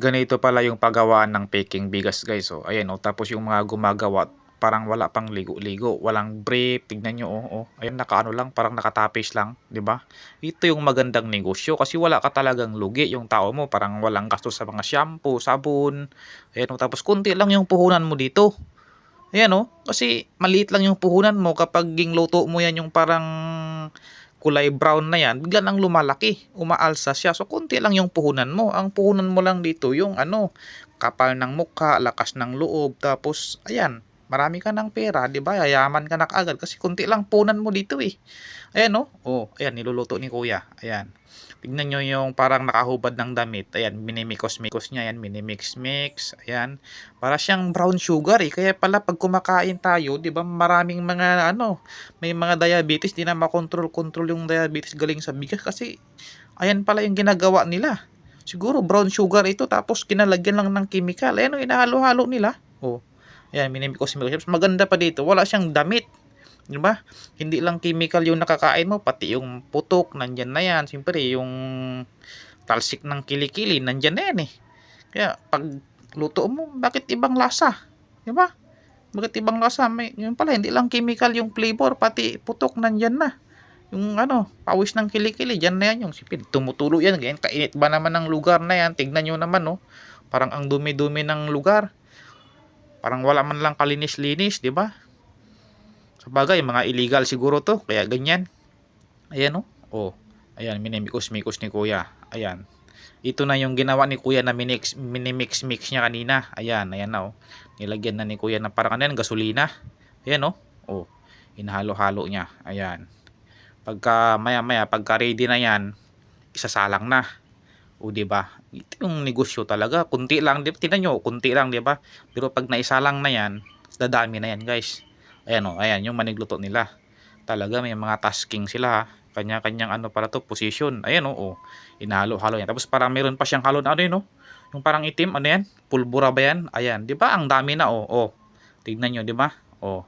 ganito pala yung paggawa ng peking bigas guys. Oh, ayan oh. Tapos yung mga gumagawa parang wala pang ligo-ligo, walang brief. Tignan nyo oh, oh. Ayun nakaano lang, parang nakatapis lang, 'di ba? Ito yung magandang negosyo kasi wala ka talagang lugi yung tao mo, parang walang gastos sa mga shampoo, sabon. Ayan oh, tapos kunti lang yung puhunan mo dito. Ayan oh, kasi maliit lang yung puhunan mo kapag ging luto mo yan yung parang kulay brown na yan, bigla nang lumalaki, umaalsa siya. So, konti lang yung puhunan mo. Ang puhunan mo lang dito, yung ano, kapal ng mukha, lakas ng loob, tapos, ayan, marami ka ng pera, di ba? Yayaman ka na kaagad kasi konti lang puhunan mo dito eh. Ayan oh, oh, ayan, niluluto ni kuya. Ayan. Tignan nyo yung parang nakahubad ng damit. Ayan, minimikos-mikos niya. Ayan, minimix-mix. Ayan. Para siyang brown sugar eh. Kaya pala pag kumakain tayo, di ba, maraming mga ano, may mga diabetes, di na makontrol-control yung diabetes galing sa bigas kasi ayan pala yung ginagawa nila. Siguro brown sugar ito tapos kinalagyan lang ng chemical. Ayan, inahalo-halo nila. Oh. Ayan, minimikos-mikos. Maganda pa dito. Wala siyang damit. Di ba? Hindi lang chemical yung nakakain mo, pati yung putok, nandyan na yan. Siyempre, yung talsik ng kilikili, nandyan na yan eh. Kaya, pag luto mo, bakit ibang lasa? Di ba? Bakit ibang lasa? May, yun pala, hindi lang chemical yung flavor, pati putok nandyan na. Yung ano, pawis ng kilikili, dyan na yan yung sipin. Tumutulo yan, ganyan. Kainit ba naman ng lugar na yan? Tignan nyo naman, no? Parang ang dumi-dumi ng lugar. Parang wala man lang kalinis-linis, di ba? Sa bagay, mga illegal siguro to. Kaya ganyan. Ayan o. Oh. Ayan, minimikos-mikos ni kuya. Ayan. Ito na yung ginawa ni kuya na minix, minimix-mix niya kanina. Ayan, ayan na oh. Nilagyan na ni kuya na parang ano yan, gasolina. Ayan oh. Oh. Inahalo-halo niya. Ayan. Pagka maya-maya, pagka ready na yan, isasalang na. O di ba? Ito yung negosyo talaga. Kunti lang, di ba? Tingnan kunti lang, di ba? Pero pag naisalang na yan, dadami na yan, guys. Ayan o, ayan yung manigluto nila. Talaga may mga tasking sila ha. Kanya-kanyang ano para to, position. Ayan o, oh, inahalo-halo yan. Tapos parang meron pa siyang halo na ano yun o. Yung parang itim, ano yan? Pulbura ba yan? Ayan, di ba? Ang dami na. Oh, oh. Tignan nyo, di ba? O.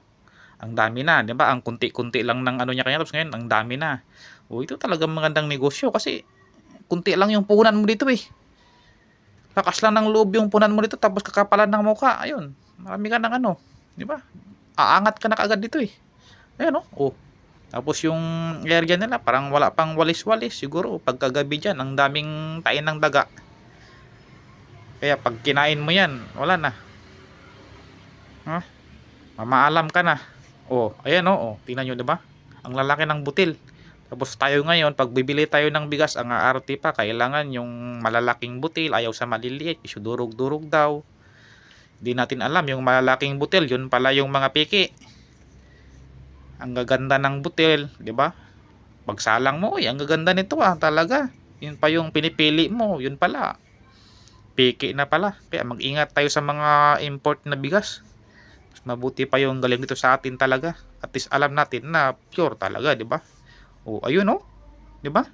Ang dami na, di ba? Ang kunti-kunti lang ng ano niya kanya. Tapos ngayon, ang dami na. O, ito talagang magandang negosyo kasi kunti lang yung puhunan mo dito eh. Lakas lang ng loob yung punan mo dito tapos kakapalan ng mukha. Ayun, marami ka ng ano. Di ba? aangat ka na kaagad dito eh. Ayan oh. oh. Tapos yung area nila parang wala pang walis-walis siguro pagkagabi diyan ang daming tain ng daga. Kaya pag kinain mo yan, wala na. Ha? Huh? Mamaalam ka na. Oh, ayan oh, oh. Tingnan niyo 'di ba? Ang lalaki ng butil. Tapos tayo ngayon, pag bibili tayo ng bigas, ang aarte pa, kailangan yung malalaking butil, ayaw sa maliliit, isu-durog-durog daw. Di natin alam yung malalaking butil, yun pala yung mga piki. Ang gaganda ng butil, 'di ba? Pagsalang mo, uy, ang gaganda nito ah, talaga. Yun pa yung pinipili mo, yun pala. Piki na pala. Kaya mag-ingat tayo sa mga import na bigas. Mas mabuti pa yung galing dito sa atin talaga. At least alam natin na pure talaga, 'di ba? Oh, ayun oh. 'Di ba?